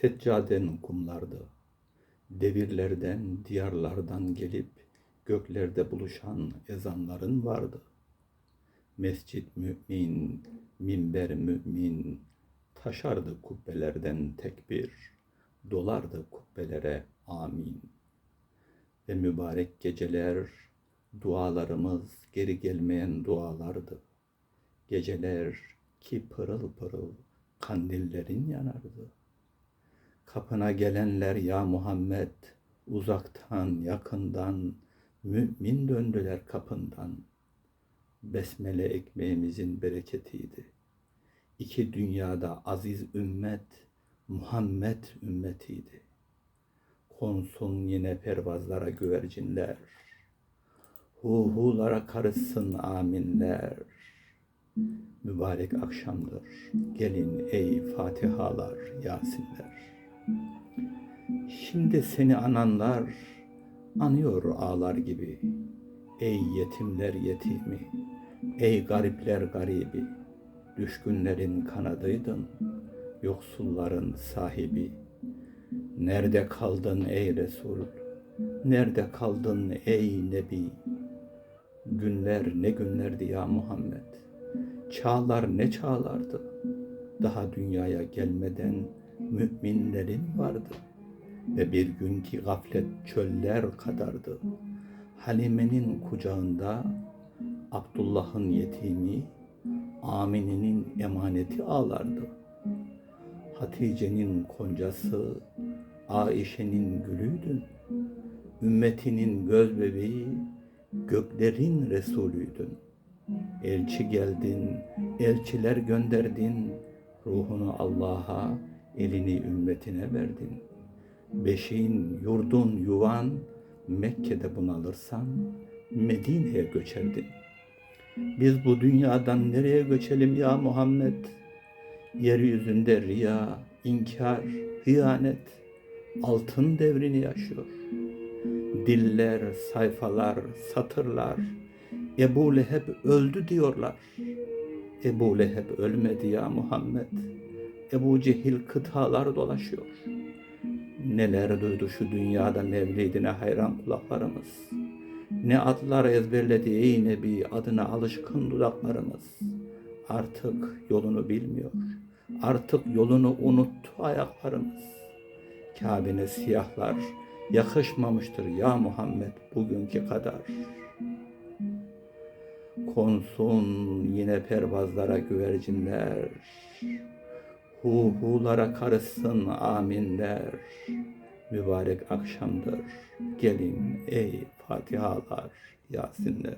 Seccaden kumlardı. Devirlerden, diyarlardan gelip göklerde buluşan ezanların vardı. Mescit mümin, minber mümin, taşardı kubbelerden tekbir, dolardı kubbelere amin. Ve mübarek geceler, dualarımız geri gelmeyen dualardı. Geceler ki pırıl pırıl kandillerin yanardı. Kapına gelenler ya Muhammed, uzaktan yakından, mümin döndüler kapından. Besmele ekmeğimizin bereketiydi. İki dünyada aziz ümmet, Muhammed ümmetiydi. Konsun yine pervazlara güvercinler, Huhulara karışsın aminler. Mübarek akşamdır. Gelin ey Fatihalar, Yasinler. Şimdi seni ananlar anıyor ağlar gibi. Ey yetimler yetimi, ey garipler garibi. Düşkünlerin kanadıydın, yoksulların sahibi. Nerede kaldın ey Resul? Nerede kaldın ey Nebi? Günler ne günlerdi ya Muhammed. Çağlar ne çağlardı. Daha dünyaya gelmeden müminlerin vardı. Ve bir gün ki gaflet çöller kadardı. Halime'nin kucağında Abdullah'ın yetimi, Amine'nin emaneti ağlardı. Hatice'nin koncası, Aişe'nin gülüydün. Ümmetinin göz bebeği, göklerin Resulüydün. Elçi geldin, elçiler gönderdin, ruhunu Allah'a, elini ümmetine verdin. Beşiğin, yurdun, yuvan, Mekke'de bunalırsan Medine'ye göçerdin. Biz bu dünyadan nereye göçelim ya Muhammed? Yeryüzünde riya, inkar, hıyanet, altın devrini yaşıyor. Diller, sayfalar, satırlar, Ebu Leheb öldü diyorlar. Ebu Leheb ölmedi ya Muhammed. Ebu Cehil kıtalar dolaşıyor. Neler duydu şu dünyada mevlidine hayran kulaklarımız. Ne adlar ezberledi ey Nebi adına alışkın dudaklarımız. Artık yolunu bilmiyor. Artık yolunu unuttu ayaklarımız. Kabe'ne siyahlar yakışmamıştır ya Muhammed bugünkü kadar. Konsun yine pervazlara güvercinler, Huhulara karışsın aminler. Mübarek akşamdır. Gelin ey Fatihalar, Yasinler.